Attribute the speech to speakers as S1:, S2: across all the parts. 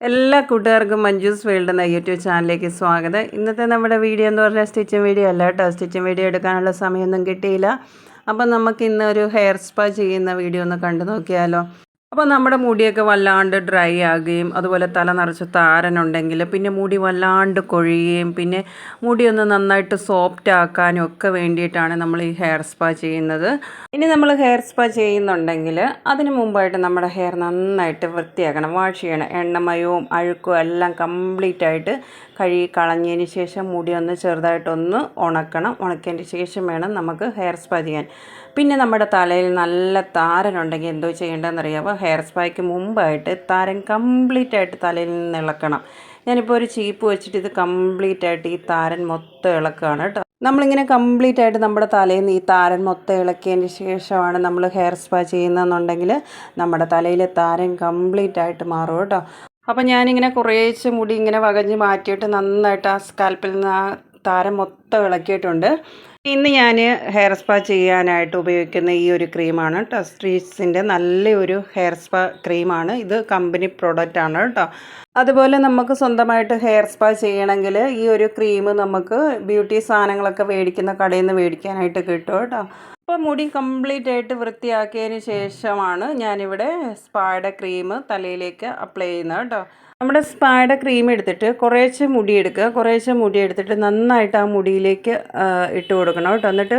S1: എല്ലാ കൂട്ടുകാർക്കും മഞ്ജൂസ് വേൾഡ് എന്ന യൂട്യൂബ് ചാനലിലേക്ക് സ്വാഗതം. ഇന്നത്തെ നമ്മുടെ വീഡിയോ എന്ന് പറഞ്ഞാൽ സ്റ്റിച്ചിങ് വീഡിയോ അല്ല കേട്ടോ. സ്റ്റിച്ചിങ് വീഡിയോ എടുക്കാനുള്ള സമയമൊന്നും കിട്ടിയില്ല. അപ്പം നമുക്ക് ഒരു ഹെയർ സ്പാ ചെയ്യുന്ന വീഡിയോ ഒന്ന് കണ്ടു നോക്കിയാലോ. അപ്പോൾ നമ്മുടെ മുടിയൊക്കെ വല്ലാണ്ട് ഡ്രൈ ആകുകയും അതുപോലെ തല നിറച്ച് താരനുണ്ടെങ്കിൽ പിന്നെ മുടി വല്ലാണ്ട് കൊഴിയുകയും പിന്നെ മുടിയൊന്ന് നന്നായിട്ട് സോഫ്റ്റ് ആക്കാനും ഒക്കെ വേണ്ടിയിട്ടാണ് നമ്മൾ ഈ ഹെയർ സ്പാ ചെയ്യുന്നത്. ഇനി നമ്മൾ ഹെയർ സ്പാ ചെയ്യുന്നുണ്ടെങ്കിൽ അതിന് മുമ്പായിട്ട് നമ്മുടെ ഹെയർ നന്നായിട്ട് വൃത്തിയാക്കണം. വാഷ് ചെയ്യണം. എണ്ണമയവും അഴുക്കും എല്ലാം കംപ്ലീറ്റ് ആയിട്ട് കഴുകി കളഞ്ഞതിന് ശേഷം മുടി ഒന്ന് ചെറുതായിട്ടൊന്ന് ഉണക്കണം. ഉണക്കിയതിന് ശേഷം വേണം നമുക്ക് ഹെയർ സ്പാ ചെയ്യാൻ. പിന്നെ നമ്മുടെ തലയിൽ നല്ല താരനുണ്ടെങ്കിൽ എന്തോ ചെയ്യേണ്ടതെന്നറിയാമോ ഹെയർ സ്പായ്ക്ക് മുമ്പായിട്ട് താരൻ കംപ്ലീറ്റ് ആയിട്ട് തലയിൽ നിന്ന് ഇളക്കണം. ഞാനിപ്പോൾ ഒരു ചീപ്പ് വെച്ചിട്ട് ഇത് കംപ്ലീറ്റ് ആയിട്ട് ഈ താരൻ മൊത്തം ഇളക്കുകയാണ് കേട്ടോ. നമ്മളിങ്ങനെ കംപ്ലീറ്റ് ആയിട്ട് നമ്മുടെ തലയിൽ നിന്ന് ഈ താരൻ മൊത്തം ഇളക്കിയതിന് ശേഷമാണ് നമ്മൾ ഹെയർ സ്പാ ചെയ്യുന്നതെന്നുണ്ടെങ്കിൽ നമ്മുടെ തലയിലെ താരൻ കംപ്ലീറ്റ് ആയിട്ട് മാറും കേട്ടോ. അപ്പം ഞാനിങ്ങനെ കുറേശ്ശെ മുടി ഇങ്ങനെ വകഞ്ഞ് മാറ്റിയിട്ട് നന്നായിട്ട് ആ സ്കാൽപ്പിൽ നിന്ന് ആ താരം മൊത്തം ഇളക്കിയിട്ടുണ്ട്. ഇന്ന് ഞാൻ ഹെയർ സ്പാ ചെയ്യാനായിട്ട് ഉപയോഗിക്കുന്ന ഈ ഒരു ക്രീമാണ് ടസ്ട്രീസിന്റെ നല്ലൊരു ഹെയർ സ്പാ ക്രീമാണ്. ഇത് കമ്പനി പ്രോഡക്റ്റ് ആണ് കേട്ടോ. അതുപോലെ നമുക്ക് സ്വന്തമായിട്ട് ഹെയർ സ്പാ ചെയ്യണമെങ്കിൽ ഈ ഒരു ക്രീം നമുക്ക് ബ്യൂട്ടി സാധനങ്ങളൊക്കെ മേടിക്കുന്ന കടയിൽ നിന്ന് മേടിക്കാനായിട്ട് കിട്ടും കേട്ടോ. അപ്പോൾ മുടി കംപ്ലീറ്റ് ആയിട്ട് വൃത്തിയാക്കിയതിന് ശേഷമാണ് ഞാനിവിടെ സ്പായുടെ ക്രീം തലയിലേക്ക് അപ്ലൈ ചെയ്യുന്നത് കേട്ടോ. നമ്മുടെ സ്പായുടെ ക്രീം എടുത്തിട്ട് കുറേശ്ശെ മുടി എടുക്കുക. കുറേശ്ശെ മുടി എടുത്തിട്ട് നന്നായിട്ട് ആ മുടിയിലേക്ക് ഇട്ട് കൊടുക്കണം കേട്ടോ. എന്നിട്ട്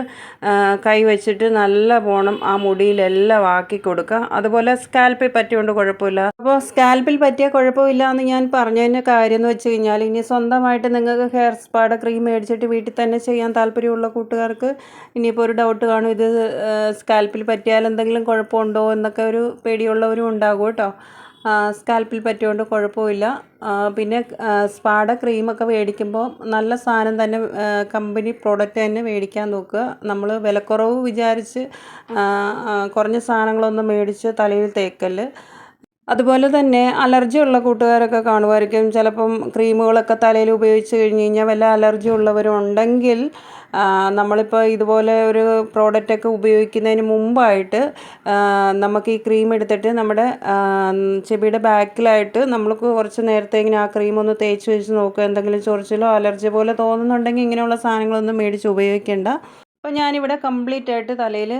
S1: കൈ വെച്ചിട്ട് നല്ല പോണം. ആ മുടിയിലെല്ലാം ആക്കി കൊടുക്കുക. അതുപോലെ സ്കാൽപ്പിൽ പറ്റിയോണ്ട് കുഴപ്പമില്ല. അപ്പോൾ സ്കാൽപ്പിൽ പറ്റിയ കുഴപ്പമില്ല എന്ന് ഞാൻ പറഞ്ഞതിന്റെ കാര്യം എന്ന് വെച്ച് കഴിഞ്ഞാൽ ഇനി സ്വന്തമായിട്ട് നിങ്ങൾക്ക് ഹെയർ സ്പാഡ് ക്രീം മേടിച്ചിട്ട് വീട്ടിൽ തന്നെ ചെയ്യാൻ താല്പര്യമുള്ള കൂട്ടുകാർക്ക് ഇനിയിപ്പോൾ ഒരു ഡൗട്ട് കാണും ഇത് സ്കാൽപ്പിൽ പറ്റിയാൽ എന്തെങ്കിലും കുഴപ്പമുണ്ടോ എന്നൊക്കെ ഒരു പേടിയുള്ളവരും ഉണ്ടാകും കേട്ടോ. സ്കാൽപ്പിൽ പറ്റിയോണ്ട് കുഴപ്പമില്ല. പിന്നെ സ്പാഡ ക്രീമൊക്കെ മേടിക്കുമ്പോൾ നല്ല സാധനം തന്നെ കമ്പനി പ്രോഡക്റ്റ് തന്നെ മേടിക്കാൻ നോക്കുക. നമ്മൾ വിലക്കുറവ് വിചാരിച്ച് കുറഞ്ഞ സാധനങ്ങളൊന്നും മേടിച്ച് തലയിൽ തേക്കൽ. അതുപോലെ തന്നെ അലർജി ഉള്ള കൂട്ടുകാരൊക്കെ കാണുമായിരിക്കും. ചിലപ്പം ക്രീമുകളൊക്കെ തലയിൽ ഉപയോഗിച്ച് കഴിഞ്ഞ് കഴിഞ്ഞാൽ വല്ല അലർജി ഉള്ളവരുണ്ടെങ്കിൽ നമ്മളിപ്പോൾ ഇതുപോലെ ഒരു പ്രോഡക്റ്റൊക്കെ ഉപയോഗിക്കുന്നതിന് മുമ്പായിട്ട് നമുക്ക് ഈ ക്രീം എടുത്തിട്ട് നമ്മുടെ ചെവിയുടെ ബാക്കിലായിട്ട് നമ്മൾക്ക് കുറച്ച് നേരത്തെ ഇങ്ങനെ ആ ക്രീം ഒന്ന് തേച്ച് വെച്ച് നോക്കുക. എന്തെങ്കിലും ചൊറിച്ചിലോ അലർജി പോലെ തോന്നുന്നുണ്ടെങ്കിൽ ഇങ്ങനെയുള്ള സാധനങ്ങളൊന്നും മേടിച്ച് ഉപയോഗിക്കേണ്ട. അപ്പോൾ ഞാനിവിടെ കംപ്ലീറ്റ് ആയിട്ട് തലയിൽ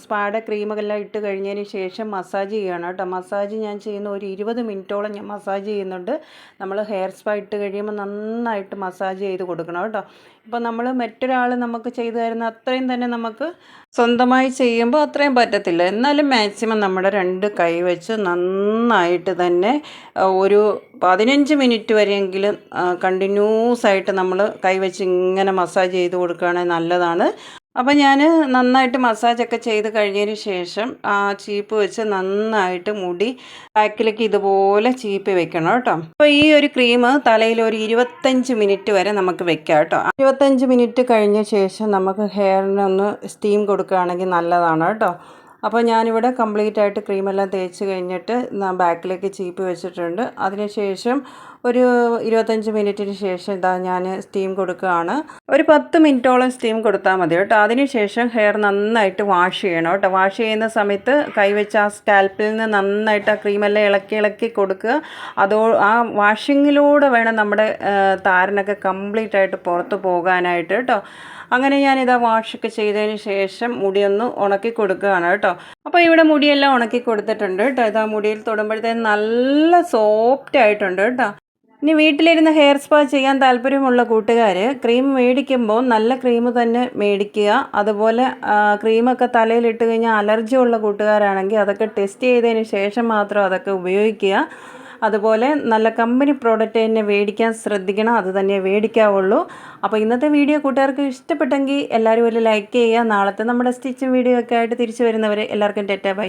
S1: സ്പാഡ ക്രീമുകളെല്ലാം ഇട്ട് കഴിഞ്ഞതിന് ശേഷം മസാജ് ചെയ്യണം കേട്ടോ. മസാജ് ഞാൻ ചെയ്യുന്ന ഒരു ഇരുപത് മിനിറ്റോളം ഞാൻ മസാജ് ചെയ്യുന്നുണ്ട്. നമ്മൾ ഹെയർ സ്പാ ഇട്ട് കഴിയുമ്പോൾ നന്നായിട്ട് മസാജ് ചെയ്ത് കൊടുക്കണം കേട്ടോ. ഇപ്പോൾ നമ്മൾ മറ്റൊരാൾ നമുക്ക് ചെയ്തു തരുന്ന അത്രയും തന്നെ നമുക്ക് സ്വന്തമായി ചെയ്യുമ്പോൾ അത്രയും പറ്റത്തില്ല. എന്നാലും മാക്സിമം നമ്മുടെ രണ്ട് കൈ വെച്ച് നന്നായിട്ട് തന്നെ ഒരു പതിനഞ്ച് മിനിറ്റ് വരെയെങ്കിലും കണ്ടിന്യൂസ് ആയിട്ട് നമ്മൾ കൈവച്ച് ഇങ്ങനെ മസാജ് ചെയ്ത് കൊടുക്കുകയാണെങ്കിൽ നല്ലതാണ്. അപ്പോൾ ഞാൻ നന്നായിട്ട് മസാജൊക്കെ ചെയ്ത് കഴിഞ്ഞതിന് ശേഷം ആ ചീപ്പ് വെച്ച് നന്നായിട്ട് മുടി ബാക്കിലേക്ക് ഇതുപോലെ ചീപ്പ് വെക്കണം കേട്ടോ. അപ്പോൾ ഈ ഒരു ക്രീം തലയിൽ ഒരു ഇരുപത്തഞ്ച് മിനിറ്റ് വരെ നമുക്ക് വെക്കാം കേട്ടോ. ഇരുപത്തഞ്ച് മിനിറ്റ് കഴിഞ്ഞ ശേഷം നമുക്ക് ഹെയറിനൊന്ന് സ്റ്റീം കൊടുക്കുകയാണെങ്കിൽ നല്ലതാണ് കേട്ടോ. അപ്പോൾ ഞാനിവിടെ കംപ്ലീറ്റ് ആയിട്ട് ക്രീമെല്ലാം തേച്ച് കഴിഞ്ഞിട്ട് ബാക്കിലേക്ക് ചീപ്പ് വെച്ചിട്ടുണ്ട്. അതിനുശേഷം ഒരു ഇരുപത്തഞ്ച് മിനിറ്റിന് ശേഷം ഇതാ ഞാൻ സ്റ്റീം കൊടുക്കുകയാണ്. ഒരു പത്ത് മിനിറ്റോളം സ്റ്റീം കൊടുത്താൽ മതി കേട്ടോ. അതിനുശേഷം ഹെയർ നന്നായിട്ട് വാഷ് ചെയ്യണം കേട്ടോ. വാഷ് ചെയ്യുന്ന സമയത്ത് കൈവച്ച് ആ സ്കാൽപ്പിൽ നിന്ന് നന്നായിട്ട് ആ ക്രീമെല്ലാം ഇളക്കി ഇളക്കി കൊടുക്കുക. അതോ ആ വാഷിങ്ങിലൂടെ വേണം നമ്മുടെ താരനൊക്കെ കംപ്ലീറ്റ് ആയിട്ട് പുറത്ത് പോകാനായിട്ട് കേട്ടോ. അങ്ങനെ ഞാനിതാ വാഷൊക്കെ ചെയ്തതിന് ശേഷം മുടിയൊന്ന് ഉണക്കി കൊടുക്കുകയാണ് കേട്ടോ. അപ്പോൾ ഇവിടെ മുടിയെല്ലാം ഉണക്കി കൊടുത്തിട്ടുണ്ട് കേട്ടോ. ഇതാ മുടിയിൽ തൊടുമ്പോഴത്തേന് നല്ല സോഫ്റ്റ് ആയിട്ടുണ്ട് കേട്ടോ. ഇനി വീട്ടിലിരുന്ന് ഹെയർ സ്പാ ചെയ്യാൻ താല്പര്യമുള്ള കൂട്ടുകാർ ക്രീം മേടിക്കുമ്പോൾ നല്ല ക്രീം തന്നെ മേടിക്കുക. അതുപോലെ ക്രീമൊക്കെ തലയിലിട്ട് കഴിഞ്ഞാൽ അലർജി ഉള്ള കൂട്ടുകാരാണെങ്കിൽ അതൊക്കെ ടെസ്റ്റ് ചെയ്തതിന് ശേഷം മാത്രം അതൊക്കെ ഉപയോഗിക്കുക. അതുപോലെ നല്ല കമ്പനി പ്രോഡക്റ്റ് തന്നെ മേടിക്കാൻ ശ്രദ്ധിക്കണം. അത് തന്നെ മേടിക്കാവുള്ളൂ. അപ്പോൾ ഇന്നത്തെ വീഡിയോ കൂട്ടുകാർക്ക് ഇഷ്ടപ്പെട്ടെങ്കിൽ എല്ലാവരും ഒരു ലൈക്ക് ചെയ്യുക. നാളത്തെ നമ്മുടെ സ്റ്റിച്ചും വീഡിയോ ഒക്കെ ആയിട്ട് തിരിച്ചു വരുന്നവരെ എല്ലാവർക്കും ടെറ്റ ബൈ.